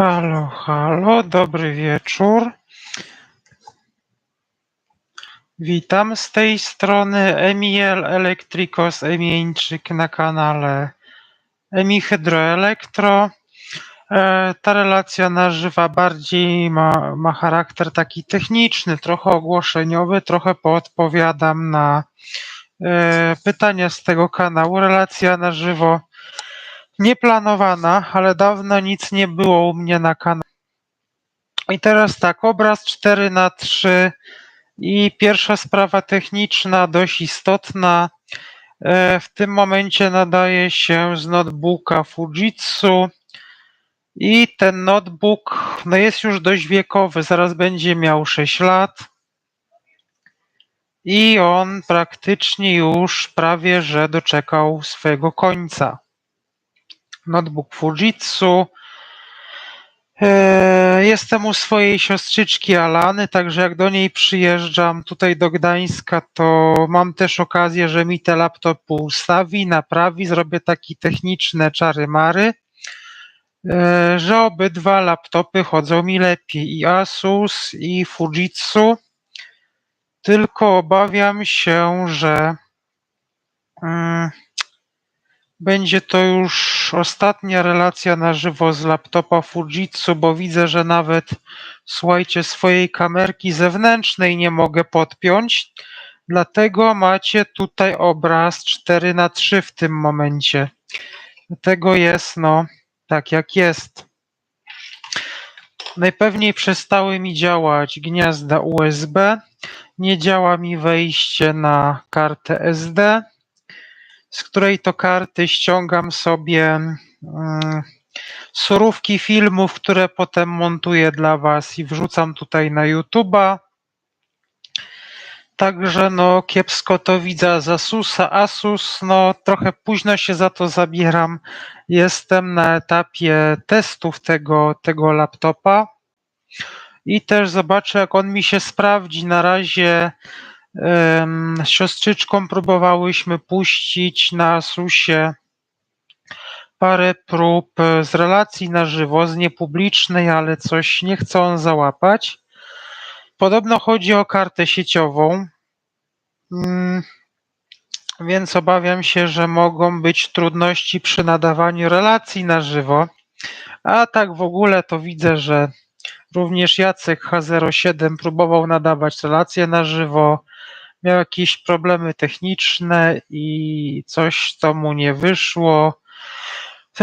Halo, halo, dobry wieczór. Witam z tej strony Emiel Elektrikos Emieńczyk na kanale Emi Hydroelektro. E, Ta relacja na żywa bardziej ma, ma charakter taki techniczny, trochę ogłoszeniowy, trochę poodpowiadam na e, pytania z tego kanału. Relacja na żywo nieplanowana, ale dawno nic nie było u mnie na kanale. I teraz tak, obraz 4 na 3 i pierwsza sprawa techniczna, dość istotna. E, W tym momencie nadaje się z notebooka Fujitsu i ten notebook no jest już dość wiekowy, zaraz będzie miał 6 lat. I on praktycznie już prawie że doczekał swojego końca notebook Fujitsu. E, Jestem u swojej siostrzyczki Alany, także jak do niej przyjeżdżam tutaj do Gdańska, to mam też okazję, że mi te laptopy ustawi, naprawi, zrobię taki techniczne czary-mary, e, że obydwa laptopy chodzą mi lepiej, i Asus, i Fujitsu, tylko obawiam się, że mm, będzie to już ostatnia relacja na żywo z laptopa Fujitsu, bo widzę, że nawet słuchajcie, swojej kamerki zewnętrznej nie mogę podpiąć. Dlatego macie tutaj obraz 4 na 3 w tym momencie. Dlatego jest no tak jak jest. Najpewniej przestały mi działać gniazda USB. Nie działa mi wejście na kartę SD z której to karty ściągam sobie mm, surówki filmów, które potem montuję dla Was i wrzucam tutaj na YouTube'a. Także no kiepsko to widzę z Asusa. Asus, no trochę późno się za to zabieram. Jestem na etapie testów tego, tego laptopa i też zobaczę jak on mi się sprawdzi. Na razie Z siostrzyczką próbowałyśmy puścić na Asusie parę prób e, z relacji na żywo, z niepublicznej, ale coś nie chcą załapać. Podobno chodzi o kartę sieciową, Mm, więc obawiam się, że mogą być trudności przy nadawaniu relacji na żywo. A tak w ogóle to widzę, że również Jacek H07 próbował nadawać relacje na żywo miał jakieś problemy techniczne i coś to mu nie wyszło.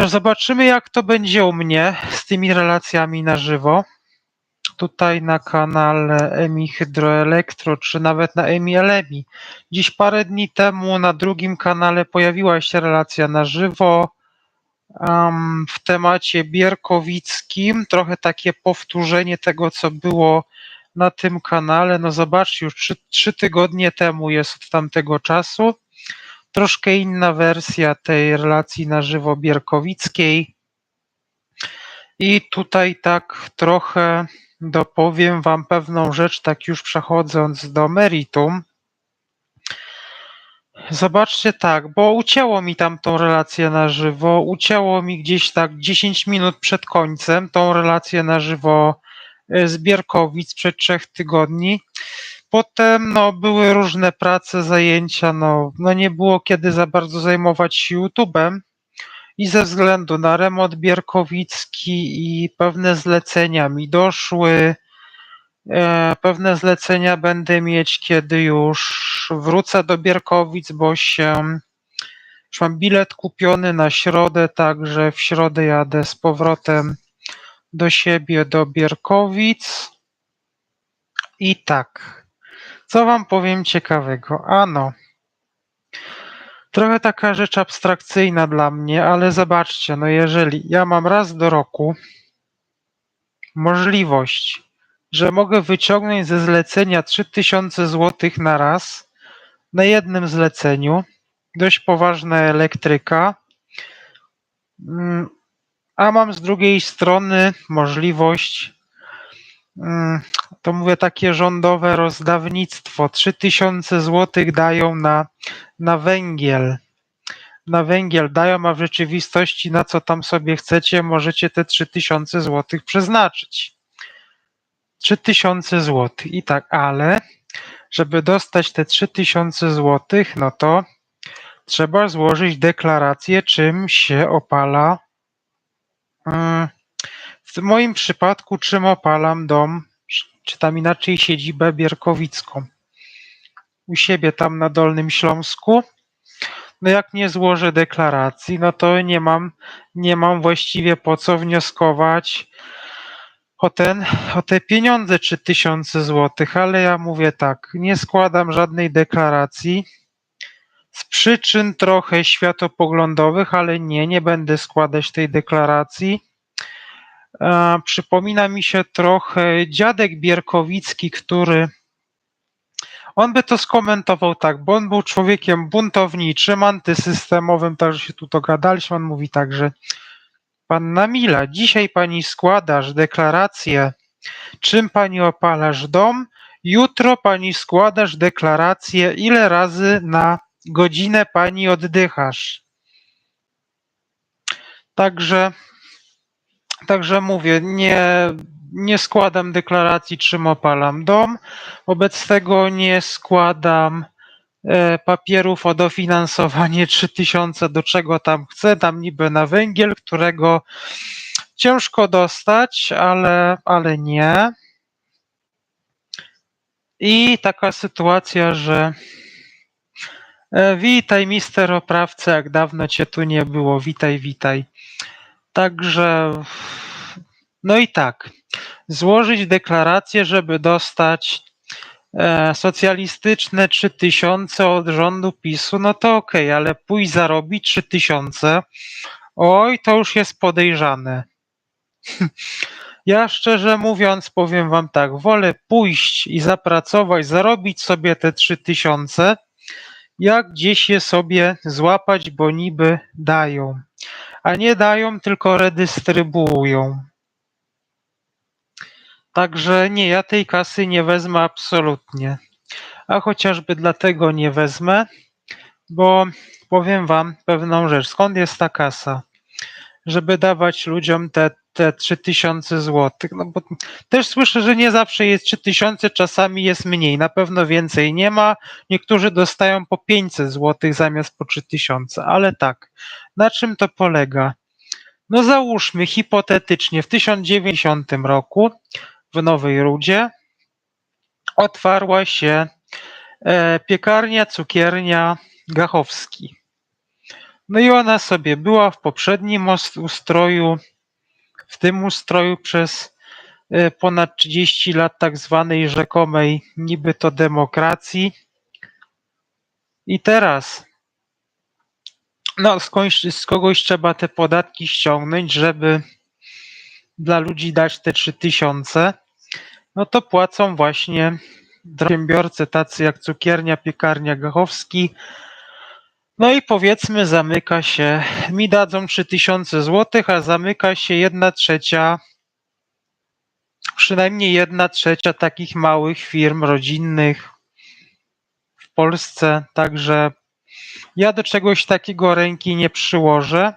Zobaczymy, jak to będzie u mnie z tymi relacjami na żywo. Tutaj na kanale Emi Hydroelektro, czy nawet na Emi Elemi. Dziś parę dni temu na drugim kanale pojawiła się relacja na żywo um, w temacie bierkowickim. Trochę takie powtórzenie tego, co było na tym kanale. No zobaczcie, już trzy, trzy tygodnie temu jest od tamtego czasu. Troszkę inna wersja tej relacji na żywo bierkowickiej. I tutaj tak trochę dopowiem Wam pewną rzecz, tak już przechodząc do meritum. Zobaczcie tak, bo ucięło mi tam tą relację na żywo, ucięło mi gdzieś tak 10 minut przed końcem tą relację na żywo z Bierkowic przed trzech tygodni. Potem no, były różne prace, zajęcia, no, no nie było kiedy za bardzo zajmować się YouTube'em. I ze względu na remont bierkowicki i pewne zlecenia mi doszły, e, pewne zlecenia będę mieć, kiedy już wrócę do Bierkowic, bo się już mam bilet kupiony na środę, także w środę jadę z powrotem do siebie, do Bierkowic. I tak, co wam powiem ciekawego? Ano, trochę taka rzecz abstrakcyjna dla mnie, ale zobaczcie, no jeżeli ja mam raz do roku możliwość, że mogę wyciągnąć ze zlecenia 3000 zł na raz na jednym zleceniu, dość poważna elektryka, mm, a mam z drugiej strony możliwość, mm, to mówię takie rządowe rozdawnictwo, 3000 zł dają na, na węgiel, na węgiel dają, a w rzeczywistości na co tam sobie chcecie, możecie te 3000 zł przeznaczyć. 3000 zł. I tak, ale żeby dostać te 3000 zł, no to trzeba złożyć deklarację, czym się opala. Mm, w moim przypadku, czym opalam dom, czy tam inaczej siedzibę Bierkowicką. U siebie tam na Dolnym Śląsku. No jak nie złożę deklaracji, no to nie mam, nie mam właściwie po co wnioskować o, ten, o te pieniądze 3000 zł, ale ja mówię tak, nie składam żadnej deklaracji z przyczyn trochę światopoglądowych, ale nie, nie będę składać tej deklaracji. E, przypomina mi się trochę dziadek Bierkowicki, który on by to skomentował tak, bo on był człowiekiem buntowniczym, antysystemowym, także się tu dogadaliśmy. On mówi tak, że Panna Mila, dzisiaj pani składasz deklarację, czym pani opalasz dom, jutro pani składasz deklarację, ile razy na godzinę pani oddychasz. Także, także mówię, nie, nie składam deklaracji, czym opalam dom. Wobec tego nie składam e, papierów o dofinansowanie 3000 do czego tam chcę, tam niby na węgiel, którego ciężko dostać, ale, ale nie. I taka sytuacja, że witaj mister oprawca, jak dawno cię tu nie było, witaj, witaj. Także, no i tak, złożyć deklarację, żeby dostać e, socjalistyczne 3000 od rządu PiSu, no to okej, okay, ale pójść zarobić 3000, oj, to już jest podejrzane. Ja szczerze mówiąc powiem wam tak, wolę pójść i zapracować, zarobić sobie te 3000, jak gdzieś je sobie złapać, bo niby dają. A nie dają, tylko redystrybuują. Także nie, ja tej kasy nie wezmę absolutnie. A chociażby dlatego nie wezmę, bo powiem wam pewną rzecz. Skąd jest ta kasa? Żeby dawać ludziom te, te 3000 zł. No bo też słyszę, że nie zawsze jest 3000, czasami jest mniej. Na pewno więcej nie ma. Niektórzy dostają po 500 zł zamiast po 3000. Ale tak, na czym to polega? No załóżmy hipotetycznie w 1090 roku w Nowej Rudzie otwarła się e, piekarnia, cukiernia Gachowski. No i ona sobie była w poprzednim ustroju, w tym ustroju przez e, ponad 30 lat tak zwanej rzekomej niby to demokracji. I teraz no, skądś, z kogoś trzeba te podatki ściągnąć, żeby dla ludzi dać te 3000, no to płacą właśnie przedsiębiorcy tacy jak cukiernia, piekarnia Gachowski. No i powiedzmy zamyka się, mi dadzą 3000 zł, a zamyka się jedna trzecia, przynajmniej jedna trzecia takich małych firm rodzinnych w Polsce, także ja do czegoś takiego ręki nie przyłożę.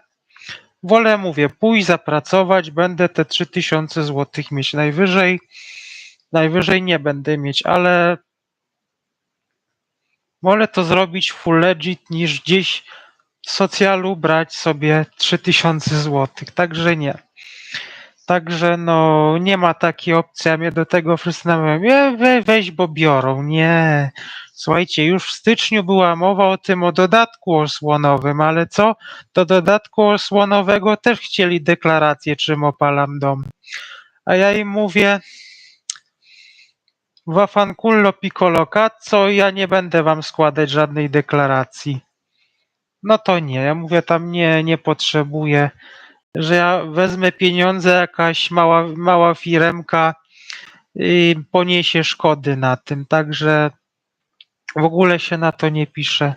Wolę, mówię, pójść, zapracować, będę te 3000 zł mieć najwyżej. Najwyżej nie będę mieć, ale wolę to zrobić full legit niż gdzieś w socjalu brać sobie 3000 zł. Także nie. Także no nie ma takiej opcji, a mnie do tego wszyscy namawiają, we, weź, bo biorą. Nie. Słuchajcie, już w styczniu była mowa o tym, o dodatku osłonowym, ale co? Do dodatku osłonowego też chcieli deklarację, czym opalam dom. A ja im mówię, Wafankullo piccolo cazzo, ja nie będę wam składać żadnej deklaracji. No to nie, ja mówię tam nie, nie potrzebuję, że ja wezmę pieniądze, jakaś mała, mała firemka i poniesie szkody na tym, także w ogóle się na to nie pisze.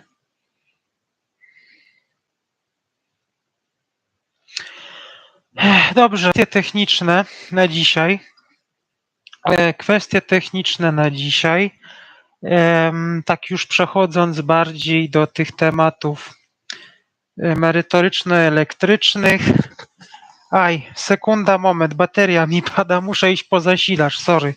Dobrze, techniczne na dzisiaj. E, kwestie techniczne na dzisiaj. Tak już przechodząc bardziej do tych tematów y, merytoryczno-elektrycznych. Aj, sekunda, moment, bateria mi pada, muszę iść po zasilacz, sorry.